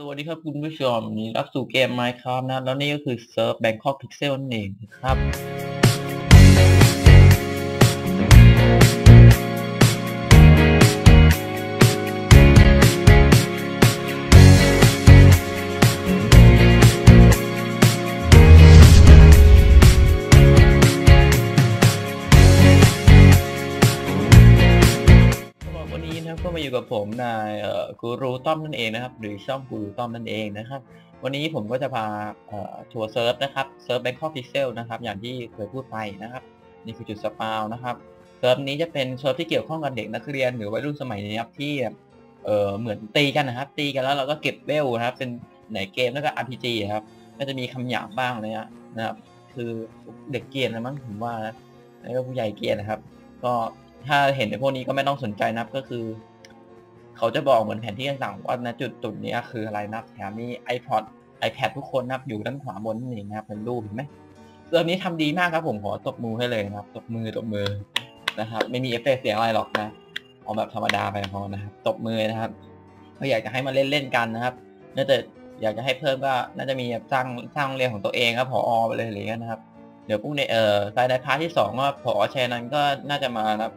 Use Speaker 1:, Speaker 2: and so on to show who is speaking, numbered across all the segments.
Speaker 1: สวัสดีครับคุณผู้ชมนี้รับสู่เกม Minecraft นะ แล้วนี่ก็คือเซิร์ฟ Bangkok Pixel นั่นเองครับ อยู่กับผมนายเอ่อกูรูต้อมนั่นเองนะครับ หรือช่องกูรูต้อมนั่นเองนะครับ วันนี้ผมก็จะพาเอ่อทัวร์เซิร์ฟนะครับเซิร์ฟ Bangkok Pixel นะครับ อย่างที่เคยพูดไปนะครับ นี่คือจุดสปาวนะครับเซิร์ฟนี้จะเป็นเซิร์ฟที่เกี่ยวข้องกับเด็กนักเรียนหรือวัยรุ่นสมัยนี้ครับที่เอ่อเหมือนตีกันนะครับ ตีกันแล้วเราก็เก็บเวลนะครับ เป็นไหนเกมแล้วก็ RPG ครับก็จะมีคำหยาบบ้างเลยนะนะครับ คือเด็กเกียนนะมั้งผมว่านะแล้วก็ผู้ใหญ่เกียนนะครับ ก็ถ้าเห็นในพวกนี้ก็ไม่ต้องสนใจนะครับก็คือ เขาจะบอกเหมือนแผนที่ต่างๆว่าณจุดจุดนี้คืออะไรนะแถมมี iPod iPad ทุกคนนับอยู่ด้านขวาบนนี่นะครับเป็นรูปเห็นไหมเรื่องนี้ทำดีมากครับผมขอตบมือให้เลยนะครับตบมือตบมือนะครับ ไม่มีเอฟเฟกเสียงอะไรหรอกนะเอาแบบธรรมดาไปพอนะครับตบมือนะครับก็อยากจะให้มาเล่นเล่นๆกันนะครับน่าจะอยากจะให้เพิ่มก็น่าจะมีแบบสร้างสร้างโรงเรียนของตัวเองครับพอไปเลยอะไรเงี้ยนะครับ เดี๋ยวพรุ่งในเอ่อภายในพาร์ทที่สองก็พอแชร์นั้นก็น่าจะมานะครับ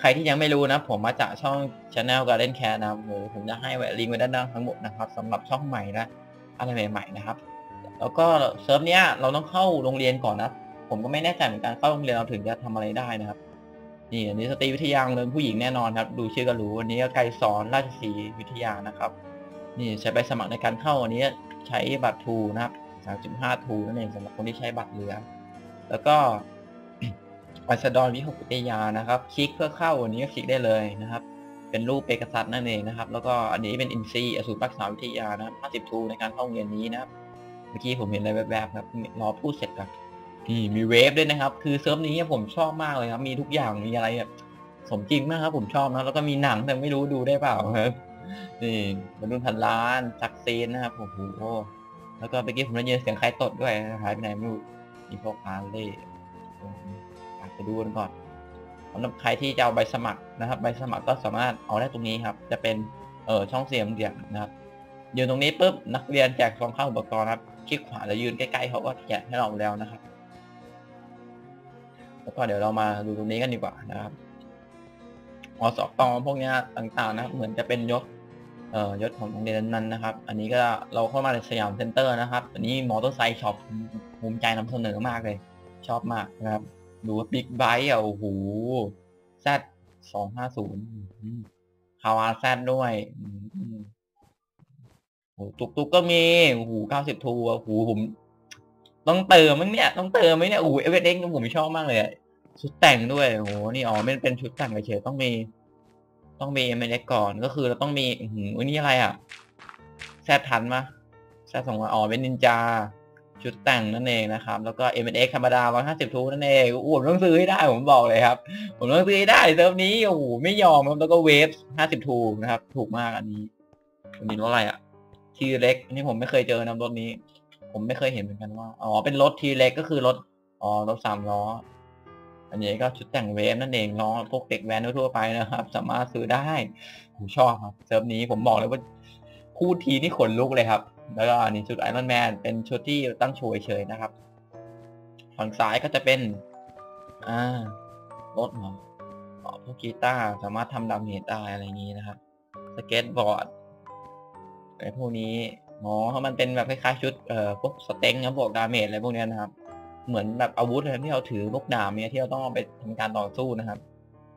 Speaker 1: ใครที่ยังไม่รู้นะ ผมมาจากช่อง Channel Garden Care นะครับโหผมจะให้ไว้ลิงก์ไว้ด้านล่างทั้งหมดนะครับสำหรับช่องใหม่นะอะไรใหม่ๆนะครับ แล้วก็เซิร์ฟเนี้ยเราต้องเข้าโรงเรียนก่อนนะ ผมก็ไม่แน่ใจเหมือนกันเข้าโรงเรียนเราถึงจะทำอะไรได้นะครับ นี่อันนี้สตรีวิทยาโรงเรียนผู้หญิงแน่นอนครับ ดูชื่อก็รู้อันนี้ก็ไกรสอนราชสีวิทยานะครับ นี่ใช้ใบสมัครในการเข้าอันนี้ใช้บัตรทูนะครับ 3.5 ทูนั่นเองสำหรับคนที่ใช้บัตรเรือ แล้วก็ อัสดรวิหกวิยานะครับ คลิกเพื่อเข้าอันนี้ก็คลิกได้เลยนะครับ เป็นรูปเปกษัตริย์นั่นเองนะครับ แล้วก็อันนี้เป็นอินซีอสูรรักษาวิทยานะครับ50ทูในการเข้าโรงเรียนนี้นะครับ เมื่อกี้ผมเห็นอะไรแวบๆครับรอพูดเสร็จครับนี่มีเวฟด้วยนะครับ คือเซิร์ฟนี้ผมชอบมากเลยครับ มีทุกอย่างมีอะไรแบบสมจริงมากครับ ผมชอบนะแล้วก็มีหนังแต่ไม่รู้ดูได้เปล่าครับนี่บรรลุพันล้านซักซีนนะครับโอ้โหแล้วก็เมื่อกี้ผมได้ยินเสียงใครตดด้วยหายไปไหนไม่รู้มีพวกอาร์เล่ ไปดูกันก่อนสำหรับใครที่จะเอาใบสมัครนะครับ ใบสมัครก็สามารถเอาได้ตรงนี้ครับ จะเป็นเออช่องเสียงเดียงนะครับ ยืนตรงนี้ปุ๊บนักเรียนแจกซองข้าวอุปกรณ์ครับคลิกขวาแล้วยืนใกล้ๆเขาก็แจกให้เราแล้วนะครับ แล้วก็เดี๋ยวเรามาดูตรงนี้กันดีกว่านะครับอสกพวกนี้ต่างๆนะครับเหมือนจะเป็นยศเอ่อยศของโรงเรียนนั้นนะครับ อันนี้ก็เราเข้ามาในสยามเซ็นเตอร์นะครับ อันนี้มอเตอร์ไซค์ช็อปภูมิใจนำเสนอมากเลย ชอบมากนะครับ ดูว่าบิ๊กไบค์อะโอ้โหแซดสองห้าศูนย์คาวาแซดด้วยอืมโอ้ตุกตุกก็มีโอ้โหเก้าสิบทูโอ้โหผม ต้องเติมมั้งเนี่ยต้องเติมไหมเนี่ยโอ้โหเอเวอเร็กผมชอบมากเลยชุดแต่งด้วยโอ้โหนี่อ๋อไม่เป็นชุดแต่งเฉยต้องมี ต้องมีเอเวอเร็กก่อนก็คือเราต้องมีอือหืออันนี้อะไรอะแซดทันมะแซดสองอ๋อเป็นนินจา ชุดแต่งนั่นเองนะครับ แล้วก็ m x ธรรมดา 150 ทูนั่นเองโอ้ผมต้องซื้อให้ได้ผมบอกเลยครับ ผมต้องซื้อให้ได้เซิร์ฟนี้โอ้โหไม่ยอมครับแล้วก็เวฟ 50 ทูนะครับ ถูกมากอันนี้อันนี้รถอะไรอะทีเล็กอันนี้ผมไม่เคยเจอนะรถนี้ ผมไม่เคยเห็นเหมือนกันว่าอ๋อเป็นรถทีเล็กก็คือรถอ๋อรถสามล้อ อันนี้ก็ชุดแต่งเวฟนั่นเองล้อพวกเด็กแว้นทั่วไปนะครับ สามารถซื้อได้ผมชอบครับเซิร์ฟนี้ผมบอกเลยว่าพูดทีนี่ขนลุกเลยครับ แล้วก็อันนี้ชุดไอรอนแมนเป็นชุดที่ตั้งโชว์เฉยๆนะครับ ฝั่งซ้ายก็จะเป็น อ่ารถเหรอพวกกีตาร์สามารถทำดาเมจได้อะไรอย่างนี้นะครับ สเก็ตบอร์ดไอพวกนี้อ๋อเพราะมันเป็นแบบคล้ายๆชุดเอ่อพวกสเต็งนะบวกดาเมจอะไรพวกเนี้ยนะครับ เหมือนแบบอาวุธเลยที่เราถือพวกดาบเนี่ยที่เราต้องเอาไปทำการต่อสู้นะครับ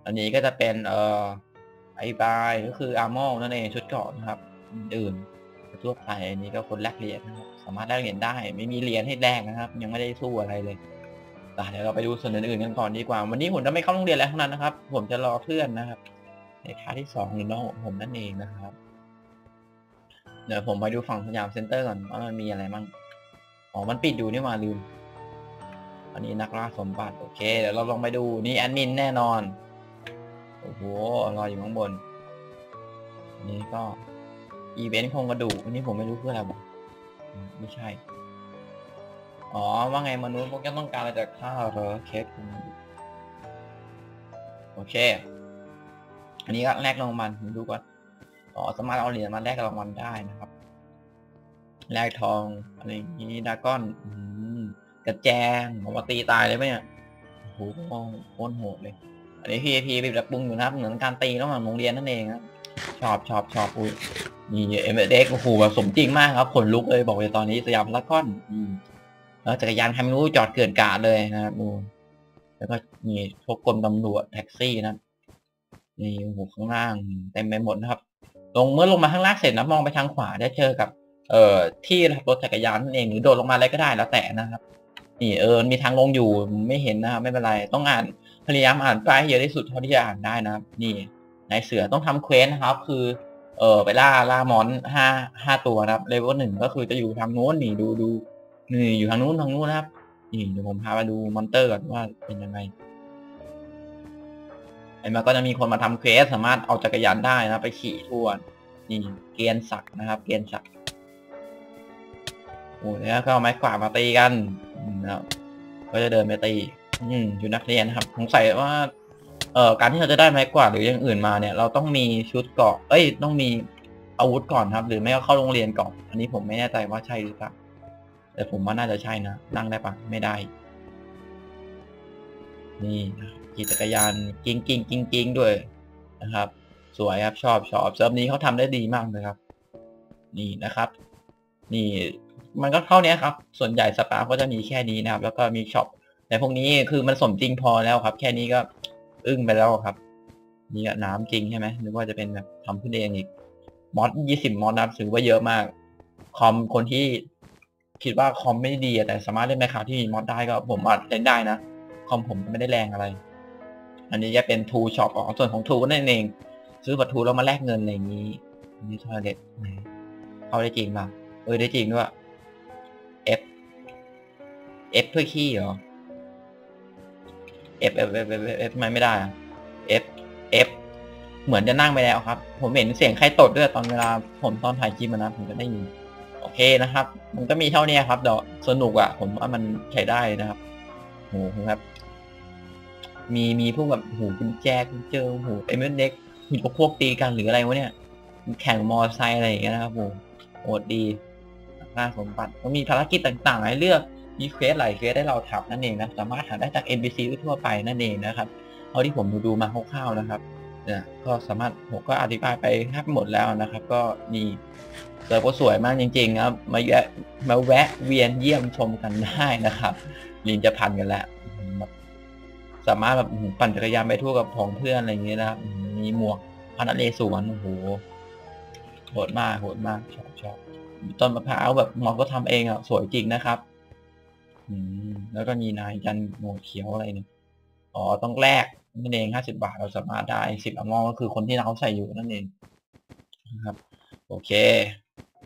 Speaker 1: อันนี้ก็จะเป็นเอ่อไอบายก็คืออาร์มอลนั่นเองชุดเกราะนะครับ อื่น ทั่วไปอันนี้ก็คนแลกเหรียญนะครับสามารถแลกเหรียญได้ ไม่มีเหรียญให้แลกนะครับ ยังไม่ได้สู้อะไรเลยอ่เดี๋ยวเราไปดูส่วนอื่นๆกันก่อนดีกว่า วันนี้ผมจะไม่เข้าโรงเรียนแล้วทั้งนั้นนะครับ ผมจะรอเพื่อนนะครับ ในคาที่สองหรือน้องผมนั่นเองนะครับ เดี๋ยวผมไปดูฝั่งสยามเซ็นเตอร์ก่อนว่ามันมีอะไรมั่งอ๋อมันปิดอยู่นี่มาลืมอันนี้นักล่าสมบัติโอเค เดี๋ยวเราลองไปดูนี่แอดมินแน่นอนโอ้โหรออยู่ข้างบนนนี้ก็ อีเวนต์โครงกระดูกอันนี้ผมไม่รู้เพื่ออะไรบอกไม่ใช่ อ๋อ ว่าไงมนุษย์พวกแกต้องการอะไรจากข้าวเหรอเค้กโอเค อันนี้ก็แลกรางวัลผมดูก่อนอ๋อสามารถเอาเหรียญมาแลกรางวัลได้นะครับ แลกทองอะไรอย่างนี้ดาก้อนอืมกระแจงผมมาตีตายเลยไหมเนี่ยโอ้โหโคตรโหดเลย อันนี้ PAP ไปแบบปรุงอยู่นะครับ เหมือนการตีระหว่างโรงเรียนนั่นเองครับชอบชอบชอบอุ้ย นี่เอ็มเด็กโอ้โหแบบสมจริงมากครับขนลุกเลยบอกเลยตอนนี้สยามพารากอนอืมแล้วจักรยานใครไม่รู้จอดเกินกาดเลยนะครับดูแล้วก็มีพวกกรมตำรวจแท็กซี่นะนี่โอ้โหข้างล่างเต็มไปหมดนะครับ ลงเมื่อลงมาข้างล่างเสร็จนะมองไปทางขวาได้เจอกับ เอ่อที่รถจักรยานนั่นเองหรือโดดลงมาอะไรก็ได้แล้วแต่นะครับนี่เออมีทางลงอยู่ไม่เห็นนะครับไม่เป็นไรต้องอ่านพยายามอ่านป้ายให้เยอะที่สุดเท่าที่จะอ่านได้นะครับ นี่นายเสือต้องทำเควสนะครับ คือ เออไปล่าล่ามอนห้าห้าตัวนะครับเลเวลหนึ่งก็คือจะอยู่ทางโน้นนี่ดูดูนี่อยู่ทางนู้นทางนู้นนะครับนี่เดี๋ยวผมพาไปดูมอนเตอร์ก่อนว่าเป็นยังไงเห็นไหมก็จะมีคนมาทำเควสสามารถเอาจักรยานได้นะไปขี่ทั่วนี่เกียนศักนะครับ เกียนศักโอ้แล้วก็เอาไม้กวาดมาตีกันนะครับก็จะเดินไปตี อืมอยู่นักเรียนนะครับสงสัยว่า เอ่อการที่เราจะได้ไม้กวาดหรืออย่างอื่นมาเนี่ย เราต้องมีชุดเกราะเอ้ยต้องมีอาวุธก่อนครับ หรือไม่ก็เข้าโรงเรียนก่อน อันนี้ผมไม่แน่ใจว่าใช่หรือเปล่าแต่ผมว่าน่าจะใช่นะนั่งได้ปะไม่ได้ นี่ขี่จักรยานกิ้งกิ้งกิ้งกิ้งด้วยนะครับ สวยครับชอบชอบเซิร์ฟนี้เขาทำได้ดีมากเลยครับ นี่นะครับ นี่มันก็เท่านี้ครับ ส่วนใหญ่สปาก็จะมีแค่นี้นะครับ แล้วก็มีช็อปแต่พวกนี้คือมันสมจริงพอแล้วครับ แค่นี้ก็ อึ้งไปแล้วครับ นี่ก็น้ำจริงใช่ไหมนึกว่าจะเป็นแบบทำขึ้นเองอีกมอดยี่สิบมอดนะครับถือว่าเยอะมาก คอมคนที่คิดว่าคอมไม่ดีแต่สามารถเล่นไมค้าที่มีมอดได้ก็ผมอาจเล่นได้นะ คอมผมก็ไม่ได้แรงอะไร อันนี้จะเป็นทูช็อปอ๋อส่วนของทูก็นั่นเอง ซื้อบัตรทูแล้วมาแลกเงินอะไรอย่างนี้นนี้ทอร์เด็ดเข้าได้จริงป่ะเออได้จริงด้วย F F เพื่อขี้เหรอ F F F F F ไมไม่ได้อะ F F เหมือนจะนั่งไปแล้วครับ ผมเห็นเสียงใครตดด้วยตอนเวลาผมตอนถ่ายคลิปนะผมจะได้ยินโอเคนะครับ มันก็มีเท่านี้ครับเดี๋ยวสนุกอะ่ะ ผมว่ามันใช้ได้นะครับโหครับ มีมีพวกแบบโหกุญแจกุญเจอโหไอ้เม็ดเด็กมีพวกตีกันหรืออะไรวะเนี่ยแข่งมอไซค์อะไรอย่างเงี้ยนะครับโหโหดดีน่าสมบัติก็มีภารกิจต่างๆ ให้เลือก มีเควสหลายเควสได้เราทำนั่นเองนะสามารถหาได้จาก NPC ทั่วไปนั่นเองนะครับเอาที่ผมดูดูมาคร่าวๆนะครับเนี่ยก็สามารถผมก็อธิบายไปแทบหมดแล้วนะครับ ก็นี่เจอก็สวยมากจริงๆครับมาแวะมาแวะเวียนเยี่ยมชมกันได้นะครับลินจะพันกันแล้วสามารถแบบปั่นจักรยานไปทั่วกับของเพื่อนอะไรอย่างเงี้ยนะครับมีหมวกพันเลสวนโอ้โหโหดมากโหดมากชอบชอบต้นมะพร้าวแบบมอก็ทำเองอะสวยจริงนะครับ แล้วก็มีนายจันโมเขียวอะไรเนี่ยอ๋อต้องแลกนั่นเองห้าสิบาทเราสามารถได้สิบอมอก็คือคนที่เราใส่อยู่นั่นเองนะครับ โอเค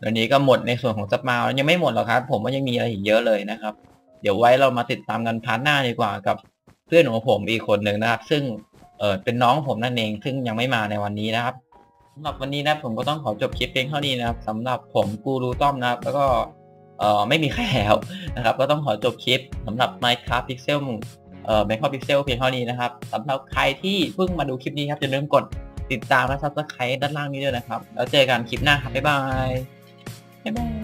Speaker 1: แล้วนี้ก็หมดในส่วนของสปาแล้วยังไม่หมดหรอกครับ ผมว่ายังมีอะไรอีกเยอะเลยนะครับ เดี๋ยวไว้เรามาติดตามกันพาร์ทหน้าดีกว่ากับเพื่อนของผมอีกคนหนึ่งนะครับ ซึ่งเออเป็นน้องผมนั่นเอง ซึ่งยังไม่มาในวันนี้นะครับสำหรับวันนี้นะผมก็ต้องขอจบคลิปเพียงเท่านี้นะครับสำหรับผมกูรูต้อมนะครับ แล้วก็ เออไม่มีใครแล้วนะครับ ก็ต้องขอจบคลิปสำหรับ Minecraft Pixel เอ่อ Bangkok Pixel เพียงเท่านี้นะครับสำหรับใครที่เพิ่งมาดูคลิปนี้ครับอย่าลืมกดติดตามและ Subscribe ด้านล่างนี้ด้วยนะครับ แล้วเจอกันคลิปหน้าครับบ๊ายบายบ๊ายบาย